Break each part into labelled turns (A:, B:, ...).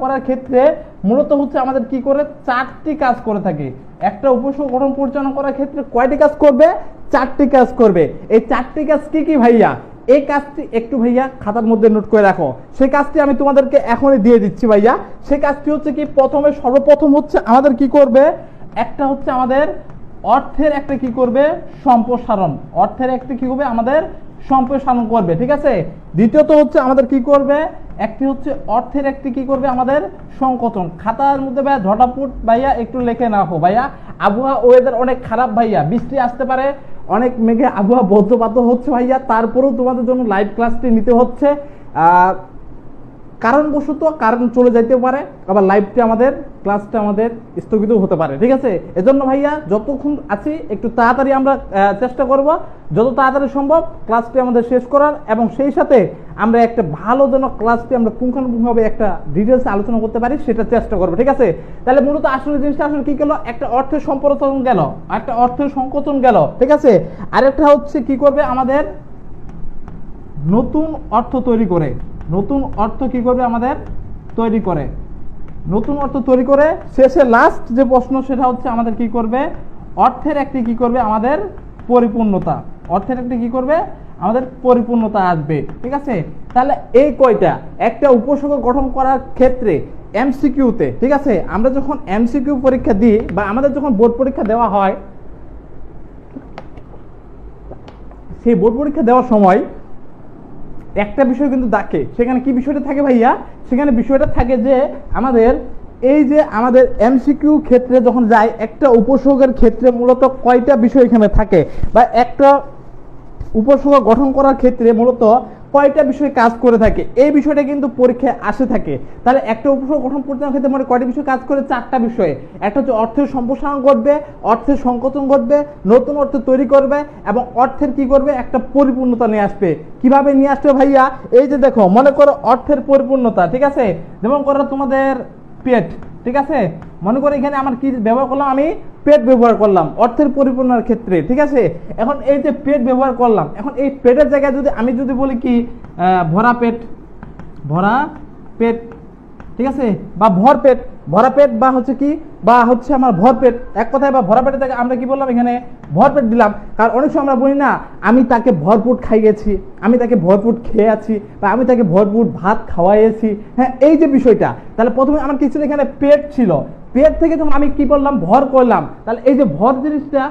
A: করার ক্ষেত্রে মূলত হচ্ছে আমাদের কি করে? চারটি কাজ করে থাকে। একটা উপসর্গ গঠন পরিচালনা করার ক্ষেত্রে কয়টি কাজ করবে? চারটি কাজ করবে। এই চারটি কাজ কি কি ভাইয়া? এই কাজটি একটু ভাইয়া খাতার মধ্যে নোট করে রাখো। সেই কাজটি আমি তোমাদেরকে এখনই দিয়ে দিচ্ছি ভাইয়া। সেই কাজটি হচ্ছে কি? প্রথমে সর্বপ্রথম হচ্ছে আমাদের কি করবে? একটা হচ্ছে আমাদের অর্থের একটা কি করবে? সম্প্রসারণ। অর্থের একটা কি করবে আমাদের সম্প্রসারণ করবে, ঠিক আছে? দ্বিতীয়ত হচ্ছে আমাদের কি করবে? একটি হচ্ছে অর্থের, একটি কি করবে? আমাদের সংকোচন। খাতার মধ্যে ভাইয়া ঝটাপুট ভাইয়া একটু লিখে রাখো ভাইয়া। আবহাওয়া ওয়েদার অনেক খারাপ ভাইয়া, বৃষ্টি আসতে পারে, অনেক মেঘে আবহাওয়া বজ্রপাত হচ্ছে ভাইয়া। তারপরেও তোমাদের জন্য লাইভ ক্লাসটি নিতে হচ্ছে। কারণবশত কারণ চলে যাইতে পারে, আবার লাইভটি আমাদের ক্লাসটা আমাদের স্থগিত হতে পারে, ঠিক আছে? এজন্য ভাইয়া, যতক্ষণ আছি, একটু তাড়াতাড়ি আমরা চেষ্টা করব। যত তাড়াতাড়ি সম্ভব ক্লাসটি আমাদের শেষ করার, এবং সেই সাথে আমরা একটা ভালো যেন ক্লাসটি আমরা পুঙ্খানুপুঙ্খভাবে একটা ডিটেলস আলোচনা করতে পারি, সেটা চেষ্টা করব, ঠিক আছে? তাহলে মূলত আসলে জিনিসটা আসলে কি গেল? একটা অর্থের সম্প্রসারণ গেল, একটা অর্থের সংকোচন গেল, ঠিক আছে? আরেকটা হচ্ছে কি করবে আমাদের নতুন অর্থ তৈরি করে। নতুন অর্থ কি করবে আমাদের তৈরি করে? নতুন অর্থ তৈরি করে শেষে লাস্ট যে প্রশ্ন, সেটা হচ্ছে আমাদের কি করবে? অর্থের একটি কি করবে? আমাদের পরিপূর্ণতা। অর্থের একটি কি করবে? আমাদের পরিপূর্ণতা আসবে। ঠিক আছে? তাহলে এই কয়টা? একটা উপসর্গ গঠন করার ক্ষেত্রে এমসিকিউতে ঠিক আছে? আমরা যখন এমসিকিউ পরীক্ষা দিই বা আমাদের যখন বোর্ড পরীক্ষা দেওয়া হয়, সেই বোর্ড পরীক্ষা দেওয়ার সময় একটা বিষয় কিন্তু দেখে সেখানে কি বিষয়টা থাকে ভাইয়া? সেখানে বিষয়টা থাকে যে আমাদের এই যে আমাদের এমসিকিউ ক্ষেত্রে যখন যায়, একটা উপসর্গের ক্ষেত্রে মূলত কয়টা বিষয় এখানে থাকে? বা একটা উপসর্গ গঠন করার ক্ষেত্রে মূলত কয়টা বিষয়ে কাজ করে থাকে? এই বিষয়টা কিন্তু পরীক্ষায় আসে থাকে। তাহলে একটা উপসর্গ গঠন পরিচালনার ক্ষেত্রে মানে কয়টা বিষয়ে কাজ করে? চারটা বিষয়ে। একটা হচ্ছে অর্থের সম্প্রসারণ ঘটবে, অর্থের সংকোচন ঘটবে, নতুন অর্থ তৈরি করবে এবং অর্থের কি করবে? একটা পরিপূর্ণতা নিয়ে আসবে। কীভাবে নিয়ে আসবে ভাইয়া? এই যে দেখো, মনে করো অর্থের পরিপূর্ণতা, ঠিক আছে? যেমন করো তোমাদের পেট। ঠিক আছে? মনে করি এখানে আমার কি ব্যবহার করলাম? আমি পেট ব্যবহার করলাম, অর্থের পরিপূর্ণার ক্ষেত্রে, ঠিক আছে? এখন এই যে পেট ব্যবহার করলাম, এখন এই পেটের জায়গায় যদি আমি যদি বলি কি ভরা পেট ভরা পেট, ঠিক আছে? বা ভর পেট ভরা পেট বা হচ্ছে কি, বা হচ্ছে আমার ভর পেট এক কথায় বা ভরা পেটের জায়গায় আমরা কি বললাম? এখানে ভর পেট দিলাম। কারণ অনেক সময় আমরা বলি না, আমি তাকে ভরপুর খাইয়েছি আমি তাকে ভরপুর খেয়ে আছি, বা আমি তাকে ভরপুর ভাত খাওয়াইয়েছি। হ্যাঁ এই যে বিষয়টা, তাহলে প্রথমে আমার কিছু এখানে পেট ছিল। পেট থেকে যখন আমি কি করলাম? ভর করলাম। তাহলে এই যে ভর জিনিসটা,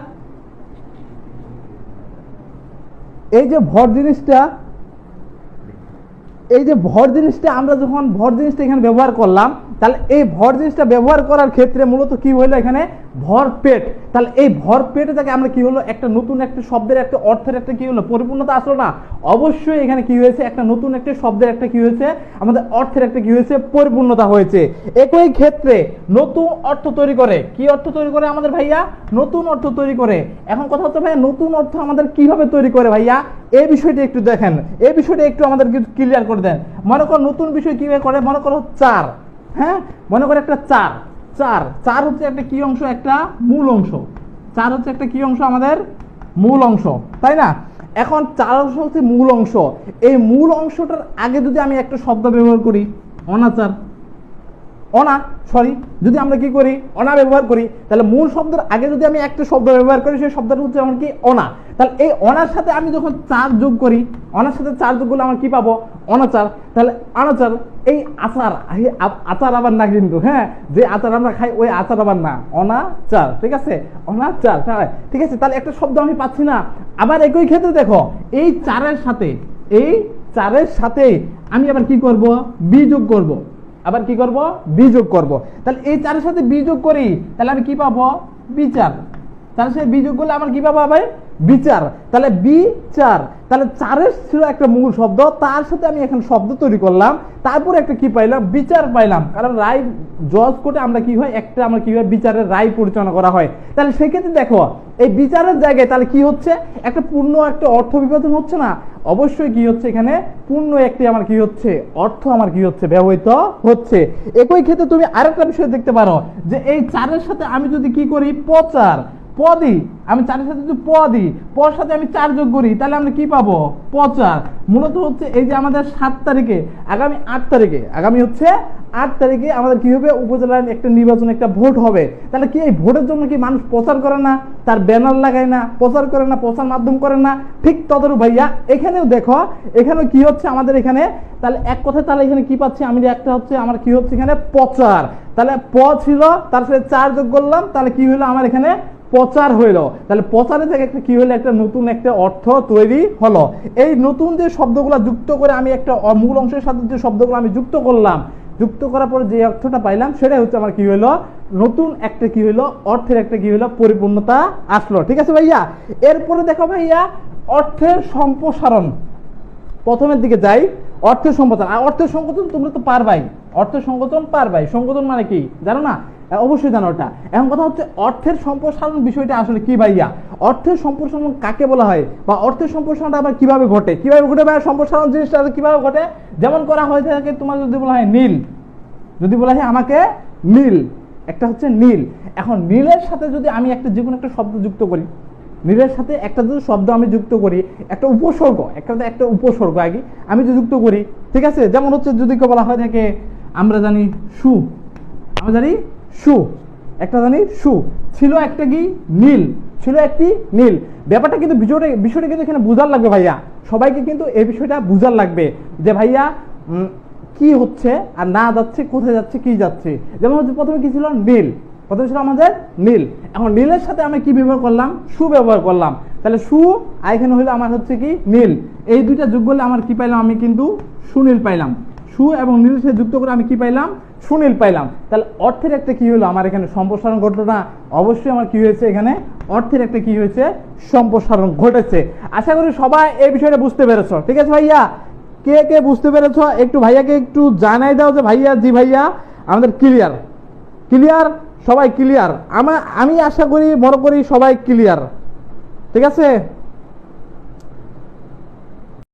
A: এই যে ভর জিনিসটা এই যে ভর জিনিসটা আমরা যখন ভর জিনিসটা এখানে ব্যবহার করলাম, তাহলে এই ভর জিনিসটা ব্যবহার করার ক্ষেত্রে মূলত কি হলো এখানে? ভর পেট। তাহলে এই ভর পেটে থেকে আমরা কি হলো? একটা নতুন একটা শব্দের একটা অর্থের একটা কি হলো? পরিপূর্ণতা আসলো না। অবশ্যই এখানে কি হয়েছে? একটা নতুন একটা শব্দের একটা কি হয়েছে? আমাদের অর্থের একটা কি হয়েছে? পরিপূর্ণতা হয়েছে। একই ক্ষেত্রে নতুন অর্থ তৈরি করে। কি অর্থ তৈরি করে আমাদের ভাইয়া? নতুন অর্থ তৈরি করে। এখন কথা হচ্ছে ভাইয়া, নতুন অর্থ আমাদের কীভাবে তৈরি করে ভাইয়া? এই বিষয়টি একটু দেখেন। এই বিষয়টি একটু আমাদের ক্লিয়ার করে দেন। মনে করো নতুন বিষয় কীভাবে করে? মনে করো চার হ্যাঁ? মনে করো একটা চার চার। চার হচ্ছে একটা কি অংশ? একটা মূল অংশ। চার হচ্ছে একটা কি অংশ? আমাদের মূল অংশ, তাই না? এখন চার অংশ হচ্ছে মূল অংশ। এই মূল অংশটার আগে যদি আমি একটা শব্দ ব্যবহার করি, অনাচার অনা সরি যদি আমরা কি করি? অনা ব্যবহার করি, তাহলে মূল শব্দের আগে যদি আমি একটা শব্দ ব্যবহার করি, সেই শব্দটা হচ্ছে আমার কি? অনা। তাহলে এই অনার সাথে আমি যখন চার যোগ করি, অনার সাথে চার যোগ করলে আমার কি পাবো? অনাচার। তাহলে অনাচার, এই আচার আচার আবার না কিন্তু হ্যাঁ? যে আচার আমরা খাই, ওই আচার আবার না। অনাচার, ঠিক আছে? অনাচার হ্যাঁ? ঠিক আছে, তাহলে একটা শব্দ আমি পাচ্ছি না। আবার একই ক্ষেত্রে দেখো, এই চারের সাথে, এই চারের সাথে আমি আবার কি করব? বি যোগ করব। আবার কি করব? বিযোগ করব। তাহলে এই চারের সাথে বিযোগ করি, তাহলে আমি কি পাবো? বিচার। তাহলে সেই বিযোগ করলে আমার কি পাবো বিচার। তাহলে বিচার। তাহলে চারের ছিল একটা মূল শব্দ, তার সাথে আমি এখন শব্দ তৈরি করলাম। তারপর একটা কি পাইলাম? বিচার পাইলাম। কারণ রায় জজ কোর্টে আমরা কি হয়? একটা আমরা কি হয়? বিচারের রায় পরিচালনা করা হয়। তাহলে সেক্ষেত্রে দেখো, এই বিচারের জায়গায় তাহলে কি হচ্ছে? একটা পূর্ণ একটা অর্থ বিভাজন হচ্ছে না? অবশ্যই কি হচ্ছে এখানে? পূর্ণ একটি আমার কি হচ্ছে? অর্থ আমার কি হচ্ছে? ব্যবহৃত হচ্ছে। একই ক্ষেত্রে তুমি আরেকটা বিষয় দেখতে পারো যে এই চারের সাথে আমি যদি কি করি? প্রচার। প দিই আমি চারের সাথে যদি প দিই পর সাথে আমি চার যোগ করি, তাহলে আমরা কি পাবো? পচার। মূলত হচ্ছে এই যে আমাদের সাত তারিখে, আগামী আট তারিখে, আগামী হচ্ছে আট তারিখে আমাদের কি হবে? উপজেলার একটা নির্বাচন, একটা ভোট হবে। তাহলে কি এই ভোটের জন্য কি মানুষ প্রচার করে না? তার ব্যানার লাগায় না, প্রচার করে না, প্রচার মাধ্যম করে না? ঠিক তদরূপ ভাইয়া, এখানেও দেখো, এখানেও কি হচ্ছে আমাদের এখানে? তাহলে এক কথায় তাহলে এখানে কি পাচ্ছি? আমি একটা হচ্ছে, আমার কি হচ্ছে এখানে? প্রচার তাহলে প ছিল, তার সাথে চার যোগ করলাম, তাহলে কি হলো আমার এখানে? প্রচার হইল। তাহলে প্রচারে থেকে একটা কি হলো একটা নতুন একটা অর্থ তৈরি হলো। এই নতুন যে শব্দগুলো যুক্ত করে আমি একটা মূল অংশের সাথে যে শব্দগুলো আমি যুক্ত করলাম, যুক্ত করার পরে যে অর্থটা পাইলাম, সেটাই হচ্ছে আমার কি হইল? নতুন একটা কি হইল? অর্থের একটা কি হইল? পরিপূর্ণতা আসলো। ঠিক আছে ভাইয়া? এরপরে দেখো ভাইয়া, অর্থের সম্প্রসারণ। প্রথমের দিকে যাই। অর্থের সংকোচন আর অর্থের সংকোচন তোমরা তো পারবাই। অর্থের সংকোচন পারবাই। সংকোচন মানে কি? জানো না? অবশ্যই জানো ওটা এখন কথা হচ্ছে অর্থের সম্প্রসারণ বিষয়টা আসলে কি ভাইয়া? অর্থের সম্প্রসারণ কাকে বলা হয়? বা অর্থের সম্প্রসারণটা আবার কীভাবে ঘটে? কীভাবে ঘটে ভাইয়া? সম্প্রসারণ জিনিসটা কীভাবে ঘটে? যেমন করা হয়ে থাকে তোমার যদি বলা হয় নীল। যদি বলা হয় আমাকে নীল। একটা হচ্ছে নীল। এখন নীলের সাথে যদি আমি একটা যে কোনো একটা শব্দ যুক্ত করি, নীলের সাথে একটা যদি শব্দ আমি যুক্ত করি, একটা উপসর্গ, একটা একটা উপসর্গ আগে, আমি যদি যুক্ত করি, ঠিক আছে? যেমন হচ্ছে যদি বলা হয় থাকে, আমরা জানি সু। আমরা জানি সু একটা জানি সু ছিল একটা কি? নীল। ছিল একটি নীল। ব্যাপারটা কিন্তু বিষয়টা কিন্তু এখানে বুঝার লাগবে ভাইয়া। সবাইকে কিন্তু এই বিষয়টা বুঝার লাগবে যে ভাইয়া কি হচ্ছে আর না যাচ্ছে, কোথায় যাচ্ছে, কি যাচ্ছে। যেমন হচ্ছে প্রথমে কি ছিল? নীল। প্রথমে ছিল আমাদের নীল। এখন নীলের সাথে আমি কি ব্যবহার করলাম? সু ব্যবহার করলাম। তাহলে সু আর এখানে হইল আমার হচ্ছে কি? নীল। এই দুইটা যোগ করলে আমার কি পাইলাম? আমি কিন্তু সুনীল পাইলাম। সু এবং নীলের সাথে যুক্ত করে আমি কি পাইলাম? সুনীল পাইলাম। তাহলে অর্থের একটা কি হলো? আমার এখানে সম্প্রসারণ ঘটলো না অবশ্যই আমার কি হয়েছে এখানে? অর্থের একটা কি হয়েছে? সম্প্রসারণ ঘটেছে। আশা করি সবাই এই বিষয়টা বুঝতে পেরেছ। ঠিক আছে ভাইয়া? কে কে বুঝতে পেরেছ? একটু ভাইয়াকে একটু জানাই দাও যে, ভাইয়া, জি ভাইয়া, আমাদের ক্লিয়ার ক্লিয়ার সবাই ক্লিয়ার আমার আমি আশা করি, মনে করি সবাই ক্লিয়ার ঠিক আছে?